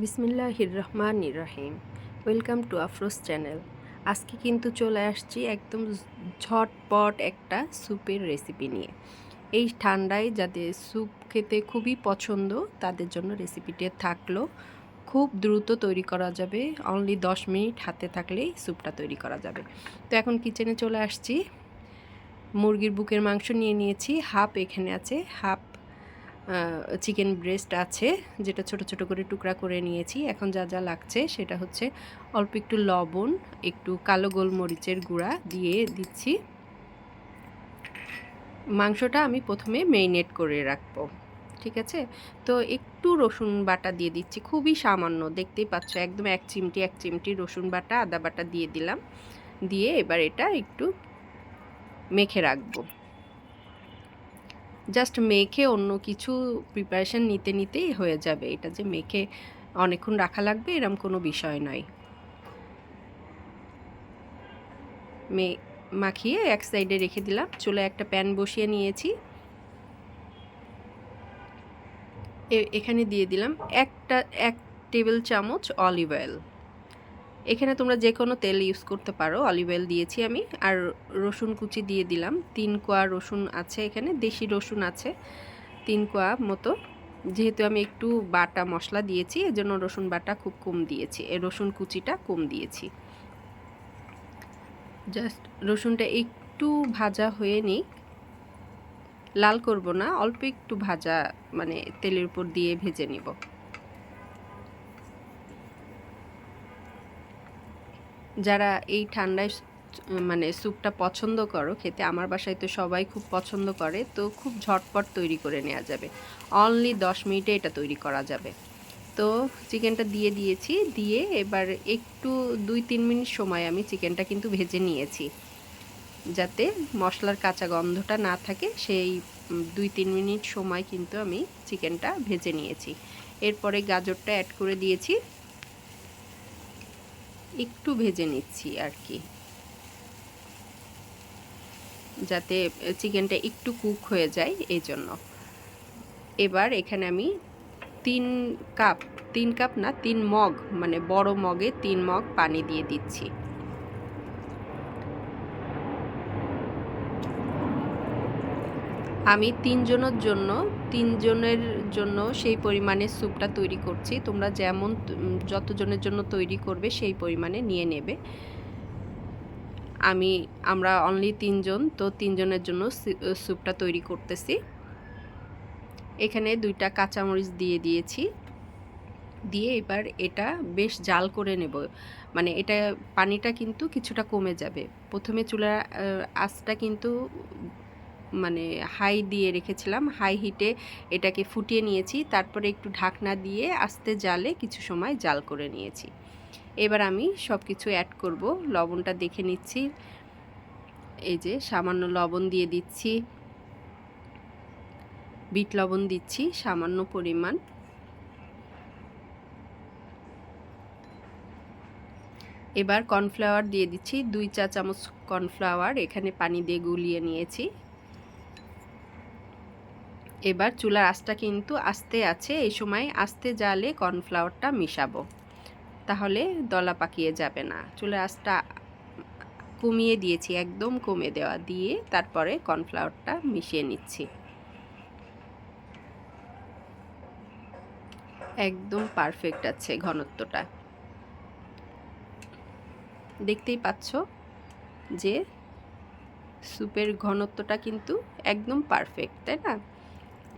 বিসমিল্লাহির রহমান রহিম ওয়েলকাম টু আফরোজ চ্যানেল। আজকে কিন্তু চলে আসছি একদম ঝটপট একটা স্যুপের রেসিপি নিয়ে। এই ঠান্ডায় যাদের স্যুপ খেতে খুবই পছন্দ, তাদের জন্য রেসিপিটি থাকল। খুব দ্রুত তৈরি করা যাবে অনলি দশ মিনিট হাতে থাকলেই স্যুপটা তৈরি করা যাবে। তো এখন কিচেনে চলে আসছি। মুরগির বুকের মাংস নিয়ে নিয়েছি, হাফ এখানে আছে, হাফ চিকেন ব্রেস্ট আছে, যেটা ছোট ছোট করে টুকরা করে নিয়েছি। এখন যা যা লাগছে সেটা হচ্ছে অল্প একটু লবণ, একটু কালো গোলমরিচের গুঁড়া দিয়ে দিচ্ছি। মাংসটা আমি প্রথমে মেরিনেট করে রাখব, ঠিক আছে? তো একটু রসুন বাটা দিয়ে দিচ্ছি, খুবই সামান্য। দেখতেই পাচ্ছ, একদম এক চিমটি এক চিমটি রসুন বাটা, আদা বাটা দিয়ে দিলাম। দিয়ে এবার এটা একটু মেখে রাখব। জাস্ট মেখে অন্য কিছু প্রিপারেশান নিতে, নিতেই হয়ে যাবে। এটা যে মেখে অনেকক্ষণ রাখা লাগবে, এরম কোনো বিষয় নয়। মে, মাখিয়ে এক সাইডে রেখে দিলাম। চুলে একটা প্যান বসিয়ে নিয়েছি। এখানে দিয়ে দিলাম একটা, এক টেবিল চামচ অলিভ অয়েল এখানে তোমরা যে কোনো তেল ইউজ করতে পারো। অলিভ অয়েল দিয়েছি আমি। আর রসুন কুচি দিয়ে দিলাম। তিন কোয়া রসুন আছে এখানে, দেশি রসুন আছে তিন কোয়া মতো। যেহেতু আমি একটু বাটা মশলা দিয়েছি, এজন্য রসুন বাটা খুব কম দিয়েছি। এ রসুন কুচিটা কম দিয়েছি। জাস্ট রসুনটা একটু ভাজা হয়ে নিক। লাল করব না, অল্প একটু ভাজা মানে তেলের উপর দিয়ে ভেজে নিব। যারা এই ঠান্ডায় মানে স্যুপটা পছন্দ করো, খেতে আমার বাসায় তো সবাই খুব পছন্দ করে, তো খুব ঝটপট তৈরি করে নেওয়া যাবে। অনলি দশ মিনিটে এটা তৈরি করা যাবে। তো চিকেনটা দিয়ে দিয়েছি, দিয়ে এবার একটু দুই তিন মিনিট সময় আমি চিকেনটা কিন্তু ভেজে নিয়েছি। যাতে মশলার কাঁচা গন্ধটা না থাকে, সেই দুই তিন মিনিট সময় কিন্তু আমি চিকেনটা ভেজে নিয়েছি। এরপরে গাজরটা অ্যাড করে দিয়েছি। একটু ভেজে নিচ্ছি আর কি। যাতে চিকেনটা একটু কুক হয়ে যায় এই জন্য এবার এখানে আমি তিন কাপ তিন কাপ না, তিন মগ মানে বড় মগে তিন মগ পানি দিয়ে দিচ্ছি। আমি তিনজনের জন্য তিনজনের জন্য সেই পরিমাণে স্যুপটা তৈরি করছি। তোমরা যেমন যতজনের জন্য তৈরি করবে সেই পরিমাণে নিয়ে নেবে। আমি, আমরা অনলি তিনজন, তো তিনজনের জন্য স্যুপটা তৈরি করতেছি। এখানে দুইটা কাঁচামরিচ দিয়ে দিয়েছি। দিয়ে এবার এটা বেশ জাল করে নেব। মানে এটা পানিটা কিন্তু কিছুটা কমে যাবে। প্রথমে চুলার আঁচটা কিন্তু মানে হাই দিয়ে রেখেছিলাম হাই হিটে এটাকে ফুটিয়ে নিয়েছি, তারপরে একটু ঢাকনা দিয়ে আস্তে জালে কিছু সময় জাল করে নিয়েছি। এবার আমি সব কিছু অ্যাড করব, লবণটা দেখে নিচ্ছি। এই যে সামান্য লবণ দিয়ে দিচ্ছি। বিট লবণ দিচ্ছি, সামান্য পরিমাণ। এবার কর্নফ্লাওয়ার দিয়ে দিচ্ছি, দুই চা চামচ কর্নফ্লাওয়ার এখানে পানি দিয়ে গুলিয়ে নিয়েছি। এবার চুলার আঁচটা কিন্তু আস্তে আছে, এই সময় আস্তে জালে কর্নফ্লাওয়ারটা মিশাবো। তাহলে দলা পাকিয়ে যাবে না। চুলার আঁচটা কমিয়ে দিয়েছি, একদম কমে দেওয়া দিয়ে তারপরে কর্নফ্লাওয়ারটা মিশিয়ে নিচ্ছি। একদম পারফেক্ট আছে ঘনত্বটা। দেখতেই পাচ্ছ যে স্যুপের ঘনত্বটা কিন্তু একদম পারফেক্ট, তাই না?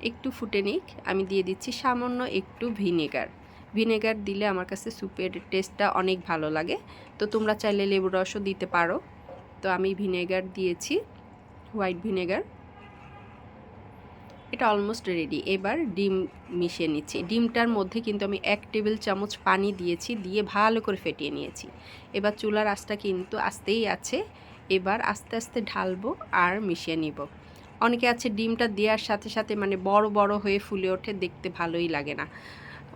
একটু ফুটে নিক, আমি দিয়ে দিচ্ছি সামান্য একটু ভিনেগার। ভিনেগার দিলে আমার কাছে স্যুপের টেস্টটা অনেক ভালো লাগে। তো তোমরা চাইলে লেবু রসও দিতে পারো। তো আমি ভিনেগার দিয়েছি, হোয়াইট ভিনেগার। এটা অলমোস্ট রেডি। এবার ডিম মিশিয়ে নিচ্ছি। ডিমটার মধ্যে কিন্তু আমি এক টেবিল চামচ পানি দিয়েছি, দিয়ে ভালো করে ফেটিয়ে নিয়েছি। এবার চুলার আঁচটা কিন্তু আস্তেই আছে। এবার আস্তে আস্তে ঢালবো আর মিশিয়ে নিব। অনেকে আছে ডিমটা দেওয়ার সাথে সাথে মানে বড় বড় হয়ে ফুলে ওঠে, দেখতে ভালোই লাগে না।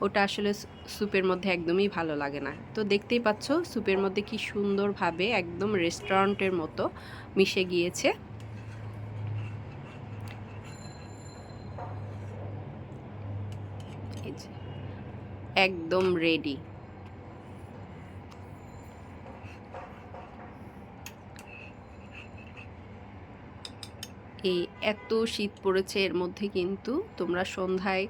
ওটা আসলে স্যুপের মধ্যে একদমই ভালো লাগে না। তো দেখতেই পাচ্ছ স্যুপের মধ্যে কি সুন্দরভাবে একদম রেস্টুরেন্টের মতো মিশে গিয়েছে। একদম রেডি। এই এত শীত পড়েছে এর মধ্যে কিন্তু তোমরা সন্ধ্যায়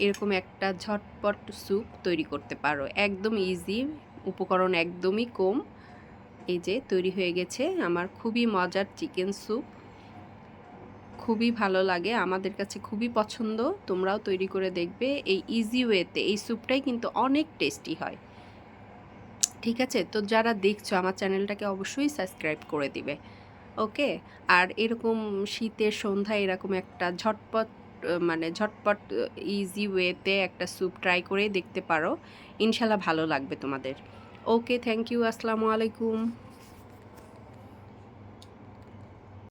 এরকম একটা ঝটপট স্যুপ তৈরি করতে পারো। একদম ইজি উপকরণ একদমই কম। এই যে তৈরি হয়ে গেছে আমার খুবই মজার চিকেন স্যুপ খুবই ভালো লাগে, আমাদের কাছে খুবই পছন্দ, তোমরাও তৈরি করে দেখবে। এই ইজি ওয়েতে এই স্যুপটাই কিন্তু অনেক টেস্টি হয়। ঠিক আছে? তো যারা দেখছ আমার চ্যানেলটাকে অবশ্যই সাবস্ক্রাইব করে দিবে। ওকে? আর এরকম শীতের সন্ধ্যায় এরকম একটা ঝটপট মানে ঝটপট ইজি ওয়েতে একটা স্যুপ ট্রাই করে দেখতে পারো। ইনশাল্লাহ ভালো লাগবে তোমাদের। ওকে থ্যাংক ইউ আসসালামু আলাইকুম।